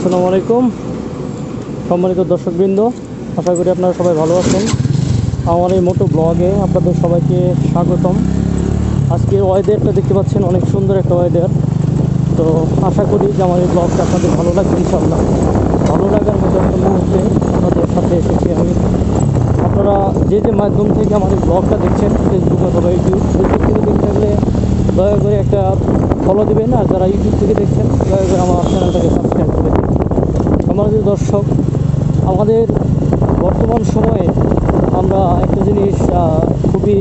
আসসালামু আলাইকুম। সম্মানিত দর্শকবৃন্দ, আশা করি আপনারা সবাই ভালো আছেন। আমার এই মোটো ব্লগে আপনাদের সবাইকে স্বাগতম। আজকে ওয়েদারটা দেখতে পাচ্ছেন, অনেক সুন্দর একটা ওয়েদার। তো আশা করি যে আমার এই ব্লগটা আপনাদের ভালো লাগবে ইনশাল্লাহ ভালো লাগার মতো একটা মুহূর্তে আপনাদের সাথে এসেছি আমি। আপনারা যে যে মাধ্যম থেকে আমার এই ব্লগটা দেখছেন ফেসবুক অথবা ইউটিউব ফেসবুক থেকে দেখতে গেলে দয়া করে একটা ফলো দেবেন আর যারা ইউটিউব থেকে দেখছেন, দয়া করে আমার চ্যানেলটাকে সাবস্ক্রাইব করে আমাদের দর্শক, আমাদের বর্তমান সময়ে আমরা একটা জিনিস খুবই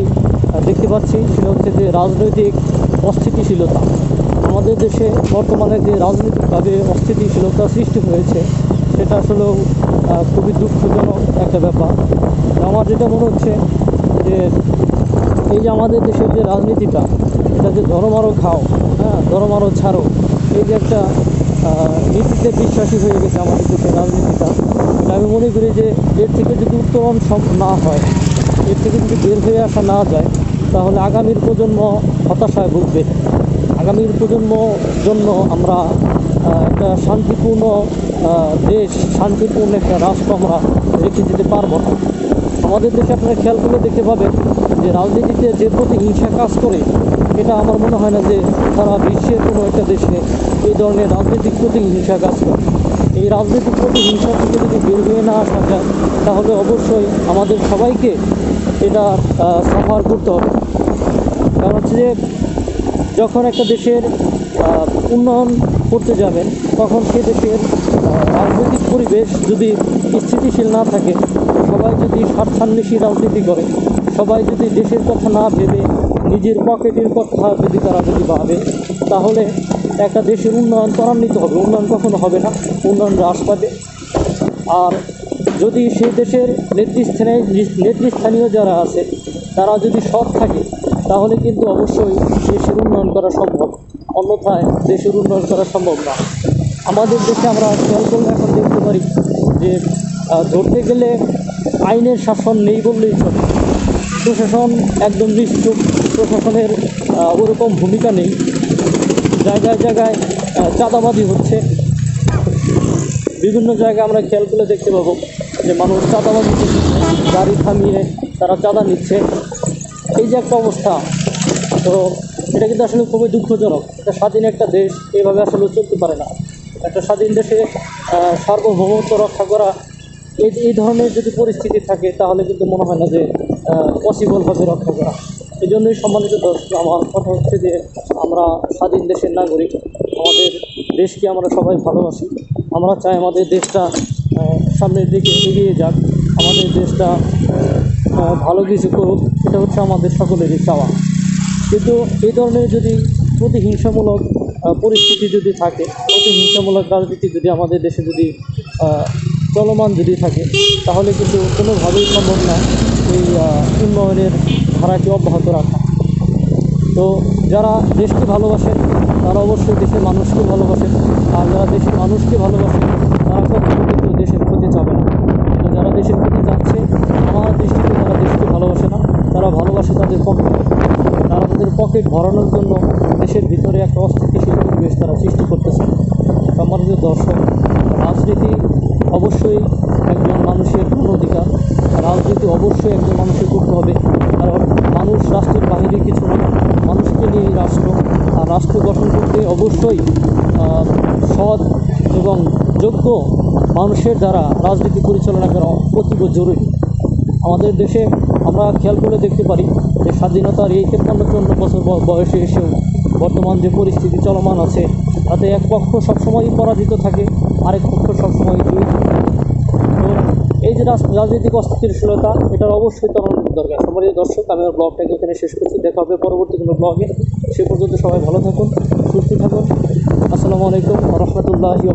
দেখতে পাচ্ছি, সেটা হচ্ছে যে রাজনৈতিক অস্থিতিশীলতা। আমাদের দেশে বর্তমানে যে রাজনৈতিকভাবে অস্থিতিশীলতা সৃষ্টি হয়েছে, সেটা আসলেও খুবই দুঃখজনক একটা ব্যাপার। আমার যেটা মনে হচ্ছে যে এই যে আমাদের দেশের যে রাজনীতিটা, এটা যে ধরো মারো খাও হ্যাঁ ধরো মারো ছাড়ো, এই যে একটা নীতিতে বিশ্বাসী হয়ে গেছে আমাদের দেশের রাজনীতিটা এটা আমি মনে করি যে এর থেকে যদি উত্তরণ সম- না হয়, এর থেকে যদি বের হয়ে আসা না যায়, তাহলে আগামীর প্রজন্ম হতাশায় ভুগবে। আগামীর প্রজন্ম জন্য আমরা একটা শান্তিপূর্ণ দেশ, শান্তিপূর্ণ একটা রাষ্ট্র আমরা রেখে যেতে পারব না। আমাদের দেশে আপনারা খেয়াল করলে দেখতে পাবেন যে রাজনীতিতে যে প্রতি হিংসা কাজ করে, এটা আমার মনে হয় না যে সারা বিশ্বের কোনো একটা দেশে এই ধরনের রাজনৈতিক প্রতি হিংসা কাজ করে। এই রাজনৈতিক প্রতি হিংসা থেকে যদি বের হয়ে না আসা যায়, তাহলে অবশ্যই আমাদের সবাইকে এটা সাফার করতে হবে। কারণ হচ্ছে যে, যখন একটা দেশের উন্নয়ন করতে যাবেন, তখন সে দেশের রাজনৈতিক পরিবেশ যদি স্থিতিশীল না থাকে, সবাই যদি স্বার্থান্বেষী রাজনীতি করে সবাই যদি দেশের কথা না ভেবে নিজের পকেটের কথা যদি তারা যদি ভাবে, তাহলে একটা দেশের উন্নয়ন ত্বরান্বিত হবে। উন্নয়ন কখনো হবে না, উন্নয়ন হ্রাস পাবে আর যদি সেই দেশের নেতৃস্থানে নেতৃস্থানীয় যারা আছে, তারা যদি সৎ থাকে, তাহলে কিন্তু অবশ্যই দেশের উন্নয়ন করা সম্ভব। অন্যথায় দেশের উন্নয়ন করা সম্ভব না। আমাদের দেশে আমরা খেয়াল করলে এখন দেখতে পারি যে ধরতে গেলে আইনের শাসন নেই বললেই চলে। প্রশাসন একদম নিশ্চুপ। প্রশাসনের ওরকম ভূমিকা নেই। জায়গায় জায়গায় চাঁদাবাদি হচ্ছে। বিভিন্ন জায়গায় আমরা খেয়াল করলে দেখতে পাবো যে মানুষ করছে, গাড়ি থামিয়ে তারা চাঁদা নিচ্ছে। এই যে একটা অবস্থা, তো এটা কিন্তু আসলে খুবই দুঃখজনক। একটা স্বাধীন একটা দেশ এইভাবে আসলে চলতে পারে না। একটা স্বাধীন দেশে সার্বভৌমত্ব রক্ষা করা এই এই ধরনের যদি পরিস্থিতি থাকে, তাহলে কিন্তু মনে হয় না যে পসিবলভাবে রক্ষা করা। এই জন্যই সম্মানিত দর্শক, আমার কথা হচ্ছে যে, আমরা স্বাধীন দেশের নাগরিক, আমাদের দেশকে আমরা সবাই ভালোবাসি। আমরা চাই আমাদের দেশটা সামনের দিকে এগিয়ে যাক। আমাদের দেশটা ভালো কিছু করুক, এটা হচ্ছে আমাদের সকলেরই চাওয়া। কিন্তু এই ধরনের যদি প্রতিহিংসামূলক পরিস্থিতি যদি থাকে, প্রতিহিংসামূলক রাজনীতি যদি আমাদের দেশে যদি চলমান যদি থাকে, তাহলে কিন্তু কোনোভাবেই সম্ভব না এই উন্নয়নের ধারাকে অব্যাহত রাখা। তো যারা দেশকে ভালোবাসেন, তারা অবশ্যই দেশের মানুষকে ভালোবাসেন। আর যারা দেশের মানুষকে ভালোবাসেন, তারা কখনো কিন্তু দেশের ক্ষতি চাবে না। যারা দেশের ক্ষতি চাচ্ছে, আমার দৃষ্টিতে তারা দেশকে ভালোবাসে না। তারা ভালোবাসে তাদের পকেট তারা তাদের পকেট ভরানোর জন্য দেশের ভিতরে একটা অস্থিতিশীল পরিবেশ তারা সৃষ্টি করতেছে। সম্মানিত দর্শক, রাজনীতি অবশ্যই একজন মানুষের কোন অধিকার রাজনীতি অবশ্যই একজন মানুষের করতে হবে। কারণ মানুষ রাষ্ট্রের বাহিরে কিছু না মানুষকে নিয়ে রাষ্ট্র। আর রাষ্ট্র গঠন করতে অবশ্যই সৎ এবং যোগ্য মানুষের দ্বারা রাজনীতি পরিচালনা করা অতীব জরুরি। আমাদের দেশে আমরা খেয়াল করলে দেখতে পারি যে স্বাধীনতার এই তেপ্পান্ন চুয়ান্ন বছর বয়সে এসেও বর্তমান যে পরিস্থিতি চলমান আছে, তাতে এক পক্ষ সবসময়ই পরাজিত থাকে, আরেক পক্ষ সবসময় জয়ী থাকে। তো এই যে রাজ- রাজনৈতিক অস্থিতিশীলতা, এটার অবশ্যই তরুণ দরকার। সম্মানিত দর্শক, আমি আমার ব্লগটাকে এখানে শেষ করছি। দেখা হবে পরবর্তী কোনো ব্লগে। সে পর্যন্ত সবাই ভালো থাকুন, সুস্থ থাকুন। আসসালামু আলাইকুম রহমতুল্লাহি